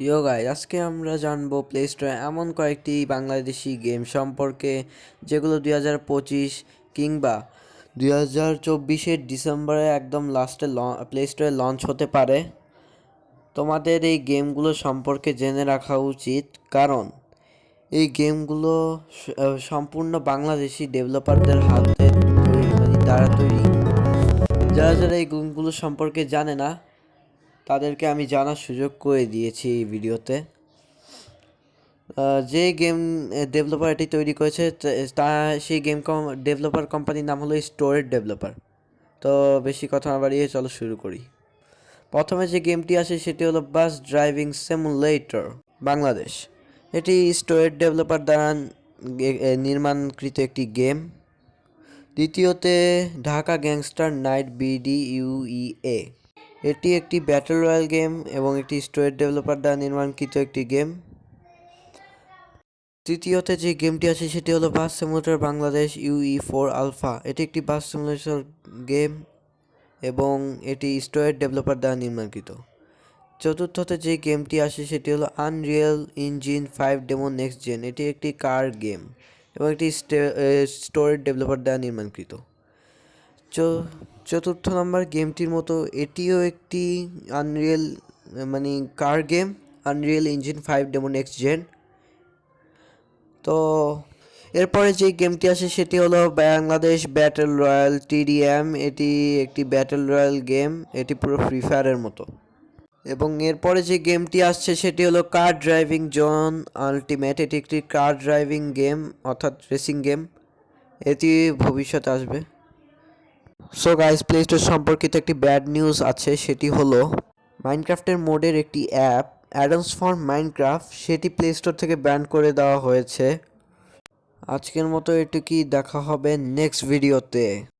ইয়ো আজকে আমরা জানব প্লে স্টোরে এমন কয়েকটি বাংলাদেশি গেম সম্পর্কে, যেগুলো দুই হাজার পঁচিশ কিংবা দুই হাজার চব্বিশের ডিসেম্বরে একদম লাস্টে প্লে স্টোরে লঞ্চ হতে পারে। তোমাদের এই গেমগুলো সম্পর্কে জেনে রাখা উচিত, কারণ এই গেমগুলো সম্পূর্ণ বাংলাদেশি ডেভেলপারদের হাতে তৈরি মানে দ্বারা তৈরি। যারা যারা এই গেমগুলো সম্পর্কে জানে না তাদেরকে আমি জানার সুযোগ করে দিয়েছি এই ভিডিওতে। যে গেম ডেভেলপার এটি তৈরি করেছে, তা- সেই গেম কম ডেভেলপার কোম্পানির নাম হলো স্টোরেড ডেভেলপার তো বেশি কথা না বাড়িয়ে চলো শুরু করি। প্রথমে যে গেমটি আসে সেটি হলো বাস ড্রাইভিং সিমুলেটর বাংলাদেশ। এটি স্টোরেড ডেভেলপার দ্বারা নির্মাণকৃত একটি গেম। দ্বিতীয়তে, Dhaka gangster night BD UEA এটি একটি ব্যাটল রয়্যাল গেম এবং একটি স্টোরেজ ডেভেলপার দ্বারা নির্মাণকৃত একটি গেম তৃতীয়তে যে গেমটি আছে সেটি হলো bus simulator Bangladesh UE four alpha এটি একটি বাস সিমুলেটর গেম এবং এটি স্টোরেজ ডেভেলপার দ্বারা নির্মাণকৃত। চতুর্থতে যে গেমটি আসে সেটি হলো unreal engine five demo next gen এটি একটি কার গেম এবং একটি স্টোরেজ ডেভেলপার দ্বারা নির্মাণকৃত। চতুর্থ নম্বর গেমটির মতো এটিও একটি আনরিয়েল মানে car game unreal engine five demo next gen তো, এরপরে যে গেমটি আসে সেটি হলো বাংলাদেশ ব্যাটেল রয়্যাল টিডিএম এটি একটি ব্যাটেল রয়্যাল গেম, এটি পুরো ফ্রি ফায়ারের মতো। এবং এরপরে যে গেমটি আসছে সেটি হলো কার ড্রাইভিং জোন আলটিমেট এটি একটি কার ড্রাইভিং গেম অর্থাৎ রেসিং গেম এটি ভবিষ্যতে আসবে। সো গাইস প্লে স্টোর সম্পর্কিত একটি ব্যাড নিউজ আছে, সেটি হলো মাইনক্রাফটের মোডের একটি অ্যাপ অ্যাডামস ফর মাইনক্রাফট সেটি প্লে স্টোর থেকে ব্যান করে দেওয়া হয়েছে। আজকের মতো এটুকুই, দেখা হবে নেক্সট ভিডিওতে